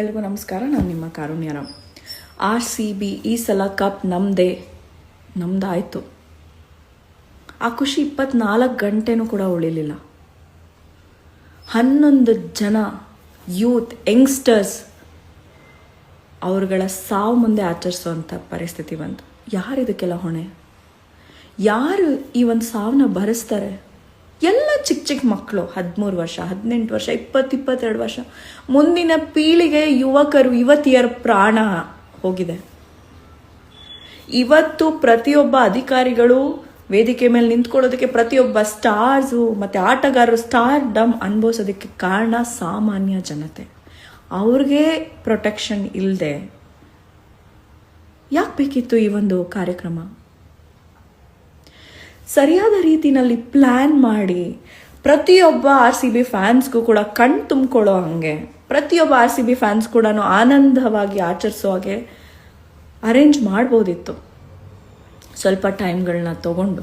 ಎಲ್ರಿಗೂ ನಮಸ್ಕಾರ, ನಾನು ನಿಮ್ಮ ಕಾರುಣ್ಯರಾಮ್ ಆರ್ ಸಿ ಬಿ ಈ ಸಲ ಕಪ್ ನಮ್ಮದೇ ನಮ್ಮದಾಯಿತು ಆ ಖುಷಿ ಇಪ್ಪತ್ನಾಲ್ಕು ಗಂಟೆನೂ ಕೂಡ ಉಳಿಲಿಲ್ಲ. ಹನ್ನೊಂದು ಜನ ಯೂತ್, ಯಂಗ್ಸ್ಟರ್ಸ್ ಅವರುಗಳ ಸಾವು ಮುಂದೆ ಆಚರಿಸುವಂಥ ಪರಿಸ್ಥಿತಿ ಬಂತು. ಯಾರು ಇದಕ್ಕೆಲ್ಲ ಹೊಣೆ? ಯಾರು ಈ ಒಂದು ಸಾವನ್ನ ಭರಿಸ್ತಾರೆ? ಎಲ್ಲ ಚಿಕ್ಕ ಚಿಕ್ಕ ಮಕ್ಕಳು, ಹದಿಮೂರು ವರ್ಷ, ಹದಿನೆಂಟು ವರ್ಷ, ಇಪ್ಪತ್ತು, ಇಪ್ಪತ್ತೆರಡು ವರ್ಷ, ಮುಂದಿನ ಪೀಳಿಗೆ ಯುವಕರು, ಯುವತಿಯರ ಪ್ರಾಣ ಹೋಗಿದೆ. ಇವತ್ತು ಪ್ರತಿಯೊಬ್ಬ ಅಧಿಕಾರಿಗಳು ವೇದಿಕೆ ಮೇಲೆ ನಿಂತ್ಕೊಳ್ಳೋದಕ್ಕೆ ಪ್ರತಿಯೊಬ್ಬ ಸ್ಟಾರ್ಸು ಮತ್ತು ಆಟಗಾರರು ಸ್ಟಾರ್ ಡಮ್ ಅನುಭವಿಸೋದಕ್ಕೆ ಕಾರಣ ಸಾಮಾನ್ಯ ಜನತೆ. ಅವ್ರಿಗೆ ಪ್ರೊಟೆಕ್ಷನ್ ಇಲ್ಲದೆ ಯಾಕೆ ಬೇಕಿತ್ತು ಈ ಒಂದು ಕಾರ್ಯಕ್ರಮ? ಸರಿಯಾದ ರೀತಿನಲ್ಲಿ ಪ್ಲ್ಯಾನ್ ಮಾಡಿ ಪ್ರತಿಯೊಬ್ಬ ಆರ್ ಸಿ ಬಿ ಫ್ಯಾನ್ಸ್ಗೂ ಕೂಡ ಕಣ್ ತುಂಬಿಕೊಳ್ಳೋ ಹಾಗೆ. ಪ್ರತಿಯೊಬ್ಬ ಆರ್ ಸಿ ಬಿ ಫ್ಯಾನ್ಸ್ ಕೂಡ ಆನಂದವಾಗಿ ಆಚರಿಸೋ ಹಾಗೆ ಅರೇಂಜ್ ಮಾಡ್ಬೋದಿತ್ತು. ಸ್ವಲ್ಪ ಟೈಮ್ಗಳನ್ನ ತಗೊಂಡು.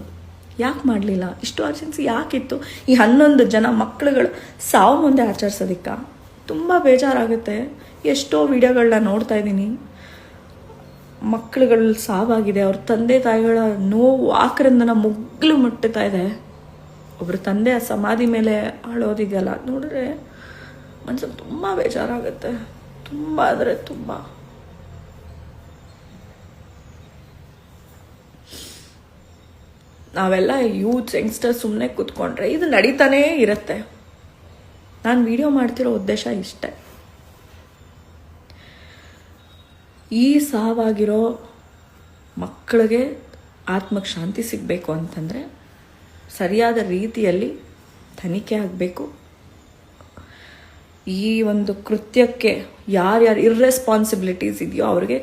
ಯಾಕೆ ಮಾಡಲಿಲ್ಲ? ಇಷ್ಟು ಅರ್ಜೆನ್ಸಿ ಯಾಕಿತ್ತು? ಈ ಹನ್ನೊಂದು ಜನ ಮಕ್ಕಳುಗಳು ಸಾವು ಮುಂದೆ ಆಚರಿಸೋದಿಕ್ಕ? ತುಂಬ ಬೇಜಾರಾಗುತ್ತೆ. ಎಷ್ಟೋ ವಿಡಿಯೋಗಳನ್ನ ನೋಡ್ತಾ ಇದ್ದೀನಿ. ಮಕ್ಕಳುಗಳು ಸಾವಾಗಿದೆ. ಅವ್ರ ತಂದೆ ತಾಯಿಗಳ ನೋವು ಆಕ್ರಂದನ ಮುಗ್ಲು ಮುಟ್ಟುತ್ತಾ ಇದೆ. ಒಬ್ಬರು ತಂದೆ ಆ ಸಮಾಧಿ ಮೇಲೆ ಅಳೋದಿದೆಯಲ್ಲ ನೋಡಿದ್ರೆ ಮನ್ಸಲ್ಲಿ ತುಂಬ ಬೇಜಾರಾಗುತ್ತೆ. ತುಂಬ ಅಂದರೆ ತುಂಬ. ನಾವೆಲ್ಲ ಯೂತ್ ಯಂಗ್ಸ್ಟರ್ ಸುಮ್ಮನೆ ಕೂತ್ಕೊಂಡ್ರೆ ಇದು ನಡೀತಾನೇ ಇರುತ್ತೆ. ನಾನು ವಿಡಿಯೋ ಮಾಡ್ತಿರೋ ಉದ್ದೇಶ ಇಷ್ಟೇ. ಈ ಸಾವಾಗಿರೋ ಮಕ್ಕಳಿಗೆ ಆತ್ಮಕ್ಕೆ ಶಾಂತಿ ಸಿಗಬೇಕು ಅಂತಂದರೆ ಸರಿಯಾದ ರೀತಿಯಲ್ಲಿ ತನಿಖೆ ಆಗಬೇಕು. ಈ ಒಂದು ಕೃತ್ಯಕ್ಕೆ ಯಾರ್ಯಾರು ಇರ್ರೆಸ್ಪಾನ್ಸಿಬಿಲಿಟೀಸ್ ಇದೆಯೋ ಅವ್ರಿಗೆ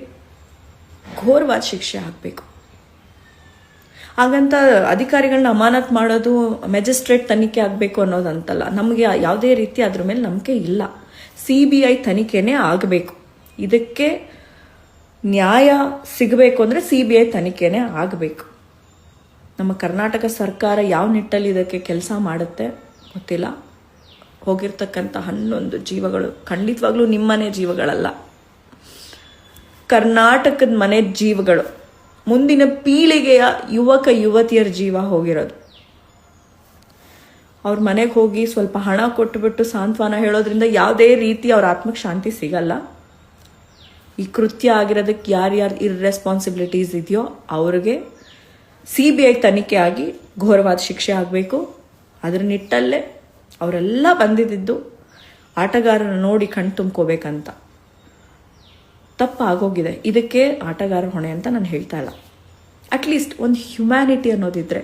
ಘೋರವಾದ ಶಿಕ್ಷೆ ಆಗಬೇಕು. ಹಾಗಂತ ಅಧಿಕಾರಿಗಳನ್ನ ಅಮಾನತ್ ಮಾಡೋದು ಮ್ಯಾಜಿಸ್ಟ್ರೇಟ್ ತನಿಖೆ ಆಗಬೇಕು ಅನ್ನೋದಂತಲ್ಲ, ನಮಗೆ ಯಾವುದೇ ರೀತಿ ಅದ್ರ ಮೇಲೆ ನಂಬಿಕೆ ಇಲ್ಲ. ಸಿ ಬಿ ಐ ತನಿಖೆನೇ ಆಗಬೇಕು. ಇದಕ್ಕೆ ನ್ಯಾಯ ಸಿಗಬೇಕು ಅಂದರೆ ಸಿ ಬಿ ಐ ತನಿಖೆನೇ ಆಗಬೇಕು. ನಮ್ಮ ಕರ್ನಾಟಕ ಸರ್ಕಾರ ಯಾವ ನಿಟ್ಟಲ್ಲಿ ಇದಕ್ಕೆ ಕೆಲಸ ಮಾಡುತ್ತೆ ಗೊತ್ತಿಲ್ಲ. ಹೋಗಿರ್ತಕ್ಕಂಥ ಹನ್ನೊಂದು ಜೀವಗಳು ಖಂಡಿತವಾಗ್ಲೂ ನಿಮ್ಮನೆ ಜೀವಗಳಲ್ಲ. ಕರ್ನಾಟಕದ ಮನೆ ಜೀವಗಳು. ಮುಂದಿನ ಪೀಳಿಗೆಯ ಯುವಕ ಯುವತಿಯರ ಜೀವ ಹೋಗಿರೋದು. ಅವ್ರ ಮನೆಗೆ ಹೋಗಿ ಸ್ವಲ್ಪ ಹಣ ಕೊಟ್ಟುಬಿಟ್ಟು ಸಾಂತ್ವನ ಹೇಳೋದ್ರಿಂದ ಯಾವುದೇ ರೀತಿ ಅವ್ರ ಆತ್ಮಕ್ಕೆ ಶಾಂತಿ ಸಿಗಲ್ಲ. ಈ ಕೃತ್ಯ ಆಗಿರೋದಕ್ಕೆ ಯಾರ್ಯಾರು ಇರ್ರೆಸ್ಪಾನ್ಸಿಬಿಲಿಟೀಸ್ ಇದೆಯೋ ಅವ್ರಿಗೆ ಸಿ ಬಿ ಐ ತನಿಖೆ ಆಗಿ ಘೋರವಾದ ಶಿಕ್ಷೆ ಆಗಬೇಕು. ಅದರ ನಿಟ್ಟಲ್ಲೇ ಅವರೆಲ್ಲ ಬಂದಿದ್ದು ಆಟಗಾರನ ನೋಡಿ ಕಣ್ ತುಂಬ್ಕೋಬೇಕಂತ. ತಪ್ಪಾಗೋಗಿದೆ. ಇದಕ್ಕೆ ಆಟಗಾರ ಹೊಣೆ ಅಂತ ನಾನು ಹೇಳ್ತಾ ಇಲ್ಲ. ಅಟ್ಲೀಸ್ಟ್ ಒಂದು ಹ್ಯುಮ್ಯಾನಿಟಿ ಅನ್ನೋದಿದ್ರೆ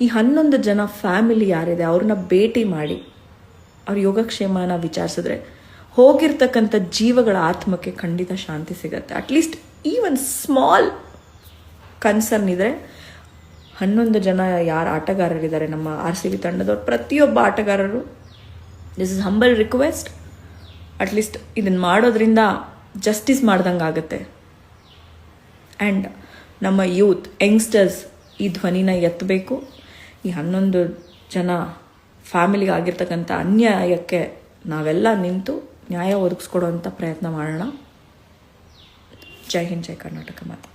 ಈ ಹನ್ನೊಂದು ಜನ ಫ್ಯಾಮಿಲಿ ಯಾರಿದೆ ಅವ್ರನ್ನ ಭೇಟಿ ಮಾಡಿ ಅವ್ರ ಯೋಗಕ್ಷೇಮನ ವಿಚಾರಿಸಿದ್ರೆ ಹೋಗಿರ್ತಕ್ಕಂಥ ಜೀವಗಳ ಆತ್ಮಕ್ಕೆ ಖಂಡಿತ ಶಾಂತಿ ಸಿಗತ್ತೆ. ಅಟ್ಲೀಸ್ಟ್ ಈ ಒಂದು ಸ್ಮಾಲ್ ಕನ್ಸರ್ನ್ ಇದೆ ಹನ್ನೊಂದು ಜನ ಯಾರು ಆಟಗಾರರಿದ್ದಾರೆ, ನಮ್ಮ ಆರ್ ಸಿ ಬಿ ತಂಡದವ್ರು, ಪ್ರತಿಯೊಬ್ಬ ಆಟಗಾರರು this is humble request at least ಇದನ್ನು ಮಾಡೋದ್ರಿಂದ ಜಸ್ಟಿಸ್ ಮಾಡ್ದಂಗೆ ಆಗುತ್ತೆ. ಆ್ಯಂಡ್ ನಮ್ಮ ಯೂತ್ ಯಂಗ್ಸ್ಟರ್ಸ್ ಈ ಧ್ವನಿನ ಎತ್ತಬೇಕು ಈ ಹನ್ನೊಂದು ಜನ ಫ್ಯಾಮಿಲಿಗೆ ಆಗಿರ್ತಕ್ಕಂಥ ಅನ್ಯಾಯಕ್ಕೆ ನಾವೆಲ್ಲ ನಿಂತು ನ್ಯಾಯ ಒದಗಿಸ್ಕೊಡುವಂಥ ಪ್ರಯತ್ನ ಮಾಡೋಣ. ಜೈ ಹಿಂದ್ ಜೈ ಕರ್ನಾಟಕ ಮಾತು.